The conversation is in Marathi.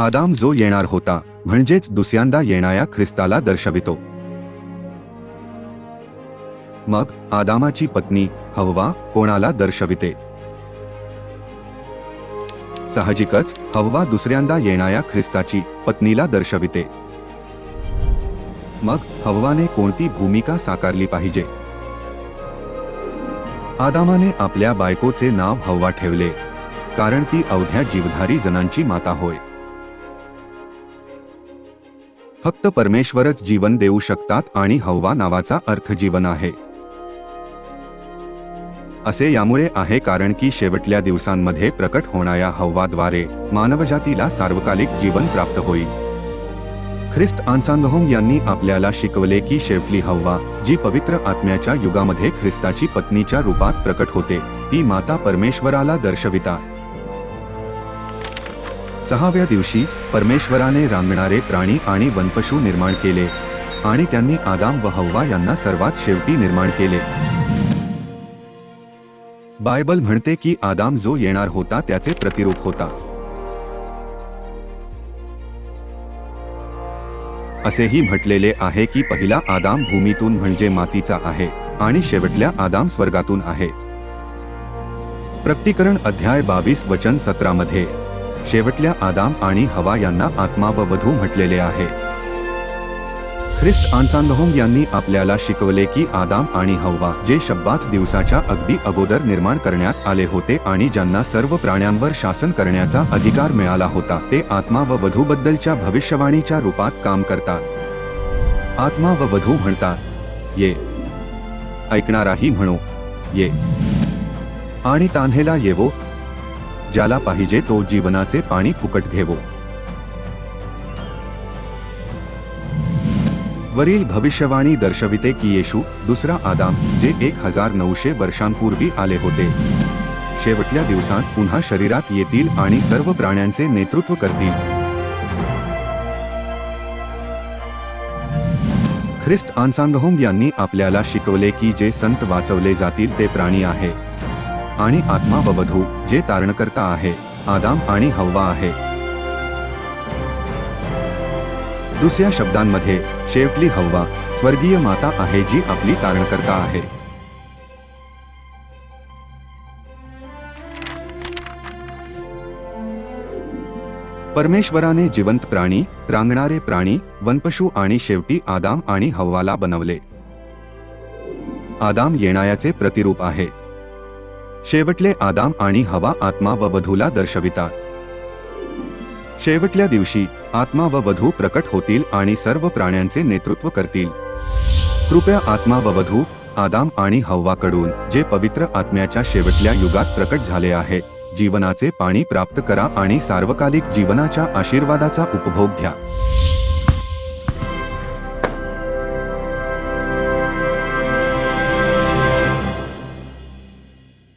आदाम जो येणार होता म्हणजेच दुसऱ्यांदा येणाऱ्या ख्रिस्ताला दर्शवितो. मग आदामाची पत्नी हव्वा कोणाला दर्शविते? साहजिकच हव्वा दुसऱ्यांदा येणाऱ्या ख्रिस्ताची पत्नीला दर्शविते. मग हववाने कोणती भूमिका साकारली पाहिजे? आदामाने आपल्या बायकोचे नाव हव्वा ठेवले कारण ती अवघ्या जीवधारी जणांची माता होय. फक्त परमेश्वरच जीवन देऊ शकतात आणि हव्वा नावाचा अर्थ जीवन आहे. असे यामुळे आहे कारण की शेवटल्या दिवसांमध्ये प्रकट होणाऱ्या हव्वाद्वारे मानवजातीला सार्वकालिक जीवन प्राप्त होईल ख्रिस्त आन्सांगहोंग यांनी आपल्याला शिकवले की शेवटली हव्वा जी पवित्र आत्म्याच्या युगामध्ये ख्रिस्ताची पत्नीच्या रूपात प्रकट होते ती माता परमेश्वराला दर्शवितात सहाव्या दिवशी परमेश्वराने रांगणारे प्राणी आणि वनपशू निर्माण केले आणि त्यांनी आदाम व हव्वा यांना सर्वात शेवटी निर्माण केले. बायबल म्हणते की आदाम जो येणार होता त्याचे प्रतिरूप होता. असेही म्हटलेले आहे की पहिला आदाम भूमीतून म्हणजे मातीचा आहे आणि शेवटल्या आदाम स्वर्गातून आहे. प्रकटीकरण अध्याय बावीस वचन सतरामध्ये शेवटल्या आदाम आणि हवा यांना आत्मा व वधू म्हटलेले आहे. ख्रिस्त आन्सांगहोंग यांनी आपल्याला शिकवले की आदाम आणि हव्वा जे शब्दात दिवसाच्या अगदी अगोदर निर्माण करण्यात आले होते आणि ज्यांना सर्व प्राण्यांवर शासन करण्याचा अधिकार मिळाला होता ते आत्मा व वधूबद्दलच्या भविष्यवाणीच्या रूपात काम करतात. आत्मा व वधू म्हणतात ये. ऐकणाराही म्हणू ये. आणि तान्हेला येवो ज्याला पाहिजे तो जीवनाचे पाणी फुकट घेवो. वरील भविष्यवाणी दर्शविते की येशू दुसरा आदाम जे एक हजार नऊशे वर्षांपूर्वी आले होते. शेवटल्या दिवसात पुन्हा शरीरात येतील आणि सर्व प्राण्यांचे नेतृत्व करतील. ख्रिस्त आन्सांगहोंग यांनी आपल्याला शिकवले की जे संत वाचवले जातील ते प्राणी आहे. आणि आत्मा वधू जे तारणकर्ता आहे आदाम आणि हव्वा आहे. दुसऱ्या शब्दांमध्ये शेवटली हव्वा स्वर्गीय माता आहे जी आपली तारणकर्ता आहे. परमेश्वराने जिवंत प्राणी रांगणारे प्राणी वनपशु आणि शेवटी आदाम आणि हव्वाला बनवले. आदाम येणायाचे प्रतिरूप आहे. शेवटले आदाम आणि हवा आत्मा व वधूला दर्शवितात. शेवटल्या दिवशी आत्मा व वधू प्रकट होतील आणि सर्व प्राण्यांचे नेतृत्व करतील. कृपया आत्मा व वधू आदाम आणि हव्वाकडून जे पवित्र आत्म्याच्या शेवटल्या युगात प्रकट झाले आहे जीवनाचे पाणी प्राप्त करा आणि सार्वकालिक जीवनाच्या आशीर्वादाचा उपभोग घ्या.